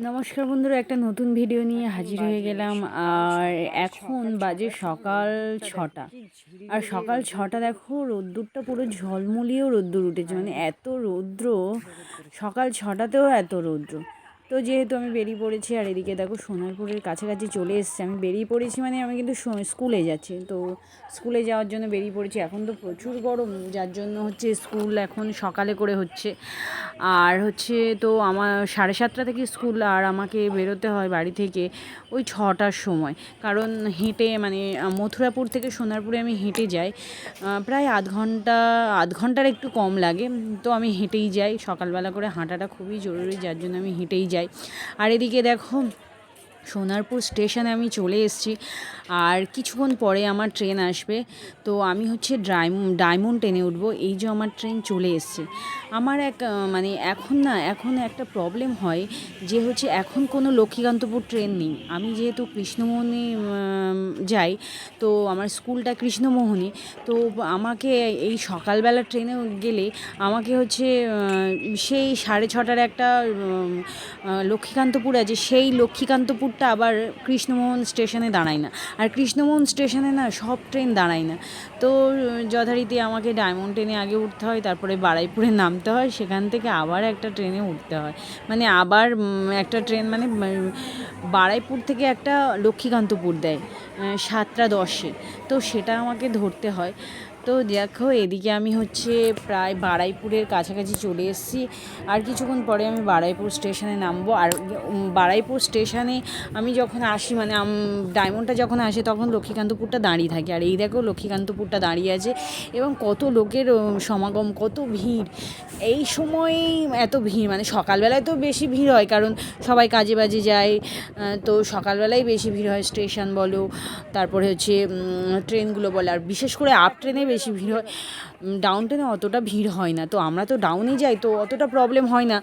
নমস্কার বন্ধুরা, একটা নতুন ভিডিও নিয়ে হাজির হয়ে গেলাম। আর এখন বাজে সকাল ছটা। আর সকাল ছটা দেখো, রোদ্দুরটা পুরো ঝলমলিয়েও রোদ্দুর উঠেছে। মানে এত রৌদ্র, সকাল ছটাতেও এত রৌদ্র। তো যেহেতু আমি বেরিয়ে পড়েছি, আর এদিকে দেখো সোনারপুরের কাছাকাছি চলে এসেছি। আমি বেরিয়ে পড়েছি মানে আমি কিন্তু স্কুলে যাচ্ছি। তো স্কুলে যাওয়ার জন্য বেরিয়ে পড়েছি। এখন তো প্রচুর গরম, যার জন্য হচ্ছে স্কুল এখন সকালে করে হচ্ছে। আর হচ্ছে তো আমার সাড়ে সাতটা থেকে স্কুল, আর আমাকে বেরোতে হয় বাড়ি থেকে ওই ছটার সময়। কারণ হেঁটে মানে মথুরাপুর থেকে সোনারপুরে আমি হেঁটে যাই প্রায় আধ ঘণ্টা, আধ ঘণ্টার একটু কম লাগে। তো আমি হেঁটেই যাই। সকালবেলা করে হাঁটাটা খুবই জরুরি, যার জন্য আমি হেঁটেই যাই। আর এদিকে দেখো সোনারপুর স্টেশনে আমি চলে এসেছি। আর কিছুক্ষণ পরে আমার ট্রেন আসবে। তো আমি হচ্ছে ডায়মন্ড ট্রেনে উঠবো। এই যে আমার ট্রেন চলে এসছে। আমার এক মানে এখন না, এখন একটা প্রবলেম হয় যে হচ্ছে এখন কোনো লক্ষ্মীকান্তপুর ট্রেন নেই। আমি যেহেতু কৃষ্ণমোহনে যাই, তো আমার স্কুলটা কৃষ্ণমোহনে। তো আমাকে এই সকালবেলা ট্রেনে গেলে আমাকে হচ্ছে সেই সাড়ে ছটার একটা লক্ষ্মীকান্তপুর আছে। সেই লক্ষ্মীকান্তপুরটা আবার কৃষ্ণমোহন স্টেশনে দাঁড়ায় না। আর কৃষ্ণমোহন স্টেশনে না সব ট্রেন দাঁড়ায় না। তো যথারীতি আমাকে ডায়মন্ড ট্রেনে আগে উঠতে হয়, তারপরে বারাইপুরে নামতে হয়, সেখান থেকে আবার একটা ট্রেনে উঠতে হয়। মানে আবার একটা ট্রেন মানে বারাইপুর থেকে একটা লক্ষ্মীকান্তপুর দেয় সাতটা দশে। তো সেটা আমাকে ধরতে হয়। তো দেখো, এদিকে আমি হচ্ছে প্রায় বারাইপুরের কাছাকাছি চলে এসেছি। আর কিছুক্ষণ পরে আমি বারাইপুর স্টেশনে নামবো। আর বারাইপুর স্টেশনে আমি যখন আসি মানে ডায়মন্ডটা যখন আসে, তখন লক্ষ্মীকান্তপুরটা দাঁড়িয়ে থাকে। আর এই দেখো, লক্ষ্মীকান্তপুরটা দাঁড়িয়ে আছে এবং কত লোকের সমাগম, কত ভিড়। এই সময় এত ভিড় মানে সকালবেলায় তো বেশি ভিড় হয়, কারণ সবাই কাজে বাজে যায়। তো সকালবেলায় বেশি ভিড় হয়, স্টেশন বলো, তারপরে হচ্ছে ট্রেনগুলো বলে। আর বিশেষ করে আপ ট্রেনে বেশি ভিড় হয়। ডাউন ট্রেনে অতটা ভিড় হয় না। তো আমরা তো ডাউনে যাই, তো অতটা প্রবলেম হয় না।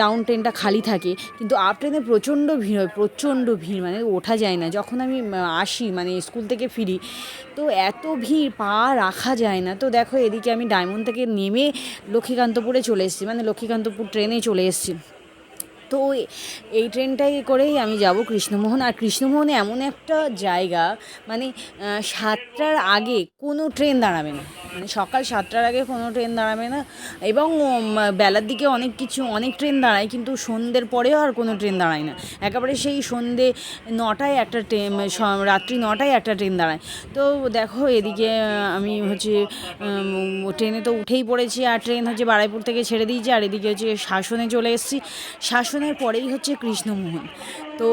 ডাউন ট্রেনটা খালি থাকে। কিন্তু আপ ট্রেনে প্রচণ্ড ভিড় হয়, প্রচণ্ড ভিড়। মানে ওঠা যায় না। যখন আমি আসি মানে স্কুল থেকে ফিরি, তো এত ভিড়, পা রাখা যায় না। তো দেখো, এদিকে আমি ডায়মন্ড থেকে নেমে লক্ষ্মীকান্তপুরে চলে এসেছি। মানে লক্ষ্মীকান্তপুর ট্রেনে চলে এসেছি। তো এই ট্রেনটাই করেই আমি যাব কৃষ্ণমোহন। আর কৃষ্ণমোহনে এমন একটা জায়গা মানে সাতটার আগে কোনো ট্রেন দাঁড়াবে না। মানে সকাল সাতটার আগে কোনো ট্রেন দাঁড়াবে না। এবং বেলার দিকে অনেক কিছু, অনেক ট্রেন দাঁড়ায়, কিন্তু সন্ধ্যের পরেও আর কোনো ট্রেন দাঁড়ায় না। একেবারে সেই সন্ধে নটায় একটা ট্রেন রাত্রি নটায় একটা ট্রেন দাঁড়ায়। তো দেখো, এদিকে আমি হচ্ছে ট্রেনে তো উঠেই পড়েছি, আর ট্রেন হচ্ছে বারাইপুর থেকে ছেড়ে দিয়েছে, আর এদিকে হচ্ছে শাসনে চলে এসেছি। শাসনের পরেই হচ্ছে কৃষ্ণমোহন। তো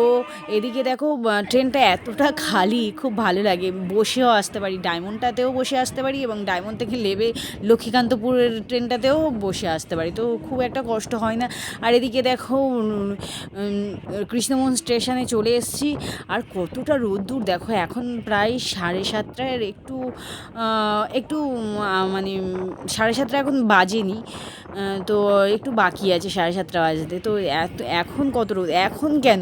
এদিকে দেখো ট্রেনটা এতটা খালি, খুব ভালো লাগে। বসেও আসতে পারি, ডায়মন্ডটাতেও বসে আসতে পারি এবং ডায়মন্ড থেকে লেবে লক্ষ্মীকান্তপুরের ট্রেনটাতেও বসে আসতে পারি। তো খুব একটা কষ্ট হয় না। আর এদিকে দেখো কৃষ্ণমোহন স্টেশনে চলে এসেছি। আর কতটা রোদ্দুর, দেখো, এখন প্রায় সাড়ে সাতটার একটু একটু মানে সাড়ে সাতটা এখন বাজেনি। তো একটু বাকি আছে সাড়ে সাতটা বাজতে। তো এখন কত রোদ? এখন কেন?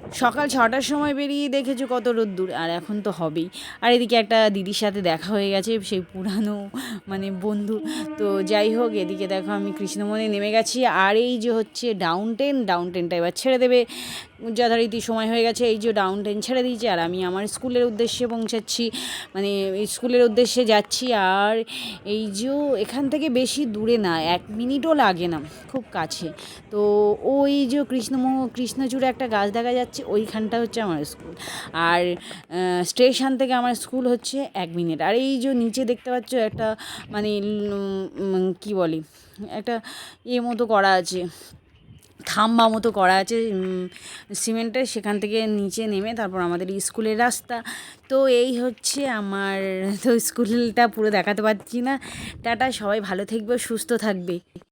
সকাল ছটার সময় বেরিয়ে দেখেছ কত রোদ্দুর? আর এখন তো হবেই। আর এদিকে একটা দিদির সাথে দেখা হয়ে গেছে, সেই পুরানো মানে বন্ধু। তো যাই হোক, এদিকে দেখো আমি কৃষ্ণমনে নেমে গেছি। আর এই যে হচ্ছে ডাউন টেন ডাউন টেনটা এবার ছেড়ে দেবে। যথারীতি সময় হয়ে গেছে, এই যে ডাউন টেন ছেড়ে দিয়েছে। আর আমি আমার স্কুলের উদ্দেশ্যে পৌঁছাচ্ছি মানে স্কুলের উদ্দেশ্যে যাচ্ছি। আর এই যে এখান থেকে বেশি দূরে না, এক মিনিটও লাগে না, খুব কাছে। তো ওই যে কৃষ্ণমোহ কৃষ্ণচূড়ে একটা গাছ দেখা যাচ্ছে ওইখানটা হচ্ছে আমার স্কুল। আর স্টেশন থেকে আমার স্কুল হচ্ছে এক মিনিট। আর এই যে নিচে দেখতে পাচ্ছ একটা মানে কি বলি, একটা এ মতো করা আছে থাম্বা মতো করা আছে সিমেন্টের সেখান থেকে নিচে নেমে তারপর আমাদের স্কুলের রাস্তা। তো এই হচ্ছে আমার, তো স্কুলটা পুরো দেখাতে পারছি না। টাটা, সবাই ভালো থাকবে, সুস্থ থাকবে।